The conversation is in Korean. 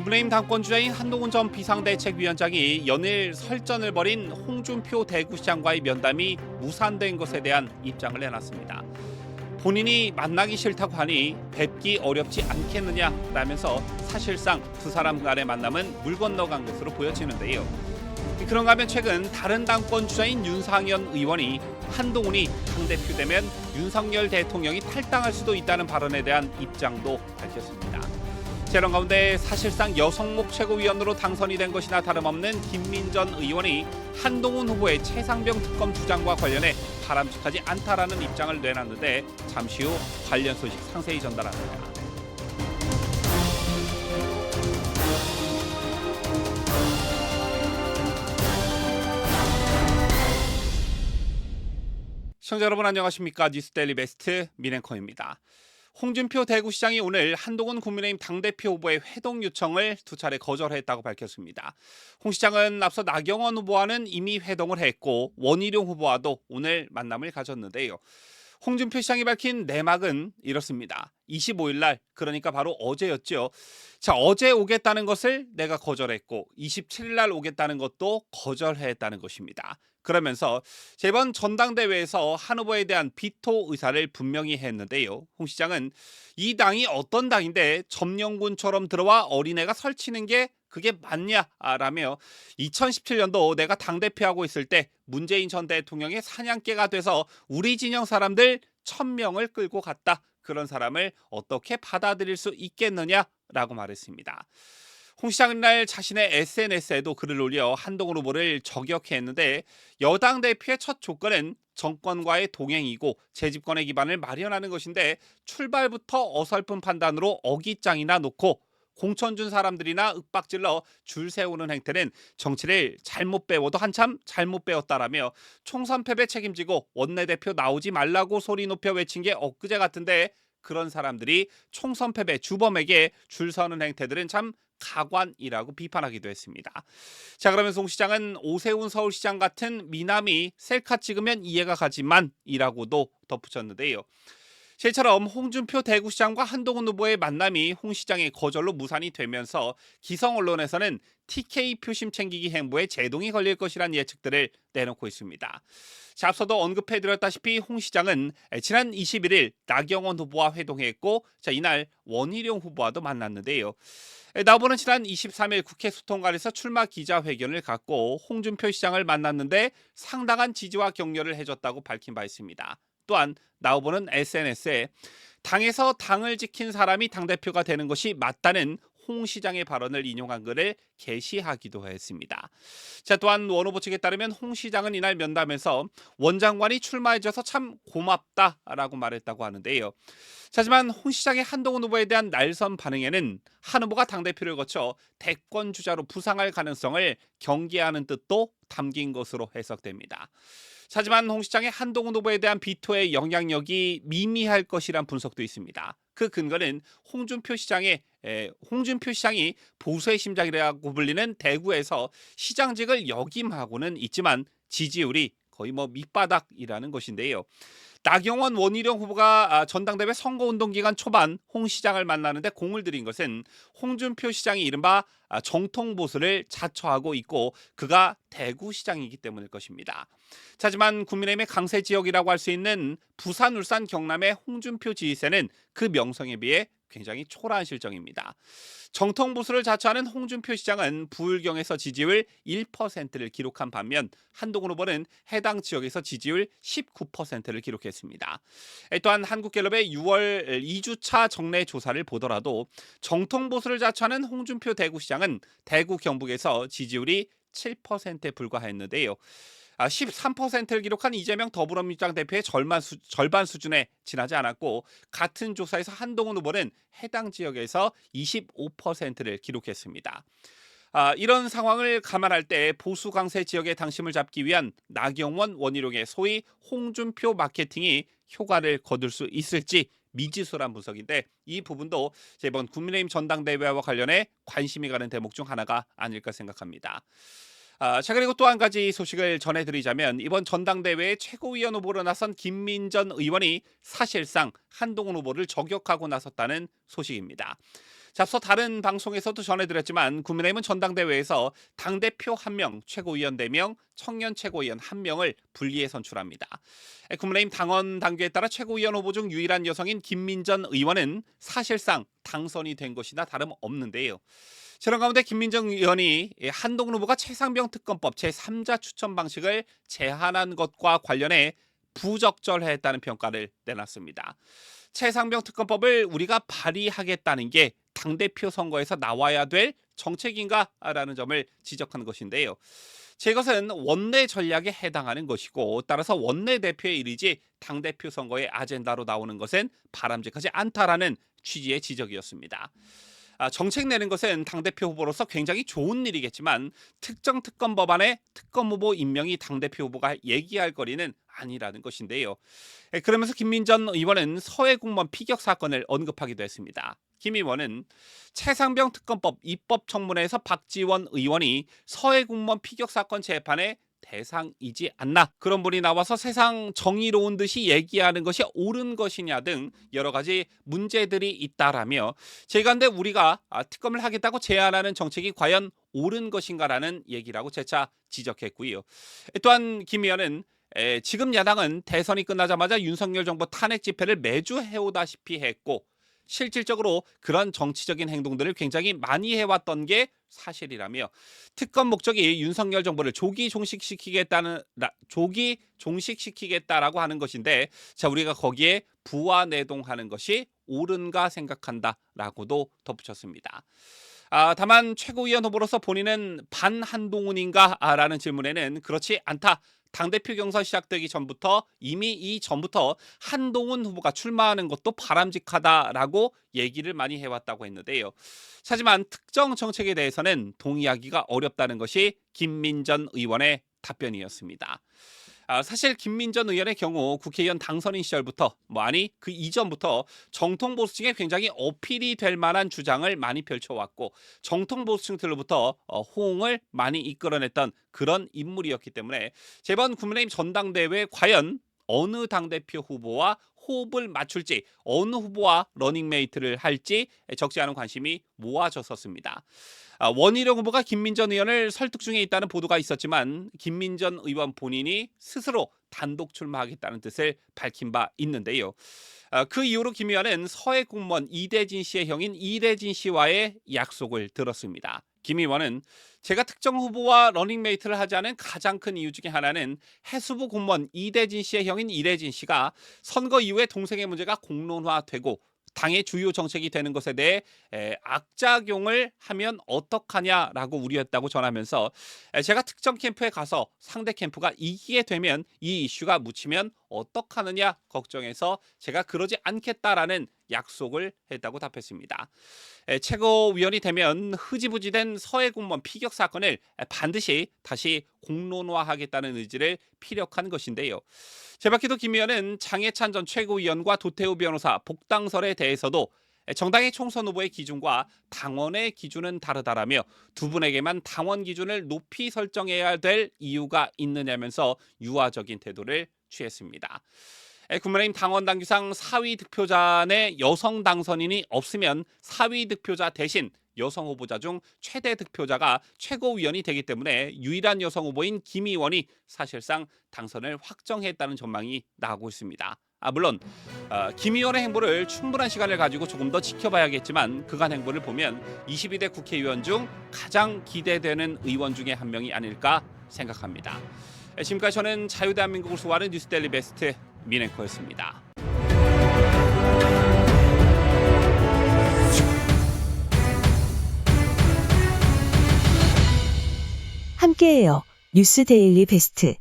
국민의힘 당권주자인 한동훈 전 비상대책위원장이 연일 설전을 벌인 홍준표 대구시장과의 면담이 무산된 것에 대한 입장을 내놨습니다. 본인이 만나기 싫다고 하니 뵙기 어렵지 않겠느냐라면서 사실상 두 사람 간의 만남은 물 건너간 것으로 보여지는데요. 그런가 하면 최근 다른 당권 주자인 윤상현 의원이 한동훈이 당대표 되면 윤석열 대통령이 탈당할 수도 있다는 발언에 대한 입장도 밝혔습니다. 재론 가운데 사실상 여성목 최고위원으로 당선이 된 것이나 다름없는 김민전 의원이 한동훈 후보의 최상병 특검 주장과 관련해 바람직하지 않다라는 입장을 내놨는데 잠시 후 관련 소식 상세히 전달합니다. 시청자 여러분 안녕하십니까 뉴스데일리 베스트 민앵커입니다. 홍준표 대구시장이 오늘 한동훈 국민의힘 당대표 후보의 회동 요청을 두 차례 거절했다고 밝혔습니다. 홍 시장은 앞서 나경원 후보와는 이미 회동을 했고 원희룡 후보와도 오늘 만남을 가졌는데요. 홍준표 시장이 밝힌 내막은 이렇습니다. 25일 날 그러니까 바로 어제였죠. 자, 어제 오겠다는 것을 내가 거절했고 27일 날 오겠다는 것도 거절했다는 것입니다. 그러면서 이번 전당대회에서 한 후보에 대한 비토 의사를 분명히 했는데요. 홍 시장은 이 당이 어떤 당인데 점령군처럼 들어와 어린애가 설치는 게 그게 맞냐라며 2017년도 내가 당대표하고 있을 때 문재인 전 대통령의 사냥개가 돼서 우리 진영 사람들 천명을 끌고 갔다. 그런 사람을 어떻게 받아들일 수 있겠느냐라고 말했습니다. 홍 시장은 날 자신의 SNS에도 글을 올려 한동훈 후보를 저격했는데 여당 대표의 첫 조건은 정권과의 동행이고 재집권의 기반을 마련하는 것인데 출발부터 어설픈 판단으로 어깃장이나 놓고 공천 준 사람들이나 윽박질러 줄 세우는 행태는 정치를 잘못 배워도 한참 잘못 배웠다라며 총선 패배 책임지고 원내대표 나오지 말라고 소리 높여 외친 게 엊그제 같은데 그런 사람들이 총선 패배 주범에게 줄 서는 행태들은 참 가관이라고 비판하기도 했습니다. 자 그러면서 송 시장은 오세훈 서울시장 같은 미남이 셀카 찍으면 이해가 가지만이라고도 덧붙였는데요. 실처럼 홍준표 대구시장과 한동훈 후보의 만남이 홍 시장의 거절로 무산이 되면서 기성 언론에서는 TK 표심 챙기기 행보에 제동이 걸릴 것이란 예측들을 내놓고 있습니다. 자, 앞서도 언급해드렸다시피 홍 시장은 지난 21일 나경원 후보와 회동했고 자, 이날 원희룡 후보와도 만났는데요. 나 후보는 지난 23일 국회 소통관에서 출마 기자회견을 갖고 홍준표 시장을 만났는데 상당한 지지와 격려를 해줬다고 밝힌 바 있습니다. 또한 나 후보는 SNS에 당에서 당을 지킨 사람이 당대표가 되는 것이 맞다는 홍 시장의 발언을 인용한 글을 게시하기도 했습니다. 자, 또한 원 후보 측에 따르면 홍 시장은 이날 면담에서 원 장관이 출마해줘서 참 고맙다라고 말했다고 하는데요. 하지만 홍 시장의 한동훈 후보에 대한 날선 반응에는 한 후보가 당대표를 거쳐 대권 주자로 부상할 가능성을 경계하는 뜻도 담긴 것으로 해석됩니다. 하지만 홍 시장의 한동훈 후보에 대한 비토의 영향력이 미미할 것이란 분석도 있습니다. 그 근거는 홍준표 시장의 에, 홍준표 시장이 보수의 심장이라고 불리는 대구에서 시장직을 역임하고는 있지만 지지율이 거의 뭐 밑바닥이라는 것인데요. 나경원 원희룡 후보가 아, 전당대회 선거운동 기간 초반 홍 시장을 만나는데 공을 들인 것은 홍준표 시장이 이른바 아, 정통 보수를 자처하고 있고 그가 대구 시장이기 때문일 것입니다. 하지만 국민의힘의 강세 지역이라고 할 수 있는 부산, 울산, 경남의 홍준표 지휘세는 그 명성에 비해 굉장히 초라한 실정입니다. 정통 보수를 자처하는 홍준표 시장은 부울경에서 지지율 1%를 기록한 반면 한동훈 후보는 해당 지역에서 지지율 19%를 기록했습니다. 또한 한국갤럽의 6월 2주차 정례 조사를 보더라도 정통 보수를 자처하는 홍준표 대구시장은 대구 경북에서 지지율이 7%에 불과했는데요. 13%를 기록한 이재명 더불어민주당 대표의 절반, 수, 절반 수준에 지나지 않았고 같은 조사에서 한동훈 후보는 해당 지역에서 25%를 기록했습니다. 아, 이런 상황을 감안할 때 보수 강세 지역의 당심을 잡기 위한 나경원 원희룡의 소위 홍준표 마케팅이 효과를 거둘 수 있을지 미지수란 분석인데 이 부분도 이번 국민의힘 전당대회와 관련해 관심이 가는 대목 중 하나가 아닐까 생각합니다. 아, 자 그리고 또 한 가지 소식을 전해드리자면 이번 전당대회에 최고위원 후보로 나선 김민전 의원이 사실상 한동훈 후보를 저격하고 나섰다는 소식입니다. 자, 앞서 다른 방송에서도 전해드렸지만 국민의힘은 전당대회에서 당대표 한 명, 최고위원 4명, 청년 최고위원 한 명을 분리해 선출합니다. 에, 국민의힘 당원 당규에 따라 최고위원 후보 중 유일한 여성인 김민전 의원은 사실상 당선이 된 것이나 다름없는데요. 저런 가운데 김민정 의원이 예, 한동훈 후보가 최상병 특검법 제3자 추천 방식을 제한한 것과 관련해 부적절했다는 평가를 내놨습니다. 최상병 특검법을 우리가 발의하겠다는 게 당대표 선거에서 나와야 될 정책인가라는 점을 지적한 것인데요. 제 것은 원내 전략에 해당하는 것이고 따라서 원내 대표의 일이지 당대표 선거의 아젠다로 나오는 것은 바람직하지 않다라는 취지의 지적이었습니다. 아, 정책 내는 것은 당대표 후보로서 굉장히 좋은 일이겠지만 특정 특검 법안에 특검 후보 임명이 당대표 후보가 얘기할 거리는 아니라는 것인데요. 에, 그러면서 김민전 의원은 서해 공무원 피격 사건을 언급하기도 했습니다. 김 의원은 최상병 특검법 입법 청문회에서 박지원 의원이 서해 공무원 피격 사건 재판에 대상이지 않나 그런 분이 나와서 세상 정의로운 듯이 얘기하는 것이 옳은 것이냐 등 여러 가지 문제들이 있다라며 제가 근데 우리가 아, 특검을 하겠다고 제안하는 정책이 과연 옳은 것인가라는 얘기라고 재차 지적했고요. 또한 김 의원은 에, 지금 야당은 대선이 끝나자마자 윤석열 정부 탄핵 집회를 매주 해오다시피 했고 실질적으로 그런 정치적인 행동들을 굉장히 많이 해왔던 게 사실이라며 특검 목적이 윤석열 정부를 조기 종식시키겠다는 라- 조기 종식시키겠다라고 하는 것인데 자 우리가 거기에 부와 내동하는 것이 옳은가 생각한다라고도 덧붙였습니다. 아, 다만 최고위원 후보로서 본인은 반한동훈인가라는 질문에는 그렇지 않다. 당대표 경선 시작되기 전부터 이미 이 전부터 한동훈 후보가 출마하는 것도 바람직하다라고 얘기를 많이 해왔다고 했는데요. 하지만 특정 정책에 대해서는 동의하기가 어렵다는 것이 김민전 의원의 답변이었습니다. 아, 사실 김민전 의원의 경우 국회의원 당선인 시절부터 뭐 아니 그 이전부터 정통 보수층에 굉장히 어필이 될 만한 주장을 많이 펼쳐왔고 정통 보수층들로부터 어, 호응을 많이 이끌어냈던 그런 인물이었기 때문에 제번 국민의힘 전당대회 과연 어느 당대표 후보와 호흡을 맞출지 어느 후보와 러닝메이트를 할지 적지 않은 관심이 모아졌었습니다. 아, 원희룡 후보가 김민전 의원을 설득 중에 있다는 보도가 있었지만 김민전 의원 본인이 스스로 단독 출마하겠다는 뜻을 밝힌 바 있는데요. 아, 그 이후로 김 의원은 서해 공무원 이대진 씨의 형인 이대진 씨와의 약속을 들었습니다. 김 의원은 제가 특정 후보와 러닝메이트를 하지 않은 가장 큰 이유 중에 하나는 해수부 공무원 이대진 씨의 형인 이대진 씨가 선거 이후에 동생의 문제가 공론화되고 당의 주요 정책이 되는 것에 대해 에, 악작용을 하면 어떡하냐라고 우려했다고 전하면서 에, 제가 특정 캠프에 가서 상대 캠프가 이기게 되면 이 이슈가 묻히면 어떡하느냐 걱정해서 제가 그러지 않겠다라는 약속을 했다고 답했습니다. 에, 최고위원이 되면 흐지부지된 서해 공무원 피격 사건을 에, 반드시 다시 공론화하겠다는 의지를 피력한 것인데요. 제밖에도 김 의원은 장해찬 전 최고위원과 도태우 변호사 복당설에 대해서도 정당의 총선 후보의 기준과 당원의 기준은 다르다라며 두 분에게만 당원 기준을 높이 설정해야 될 이유가 있느냐면서 유화적인 태도를 취했습니다. 에, 국민의힘 당원 당규상 사위 득표자 내 여성 당선인이 없으면 사위 득표자 대신 여성 후보자 중 최대 득표자가 최고위원이 되기 때문에 유일한 여성 후보인 김 의원이 사실상 당선을 확정했다는 전망이 나오고 있습니다. 아 물론 어, 김 의원의 행보를 충분한 시간을 가지고 조금 더 지켜봐야겠지만 그간 행보를 보면 22대 국회의원 중 가장 기대되는 의원 중에 한 명이 아닐까 생각합니다. 에, 지금까지 저는 자유대한민국을 소화하는 뉴스데일리 베스트 민앵커였습니다. 함께해요. 뉴스 데일리 베스트.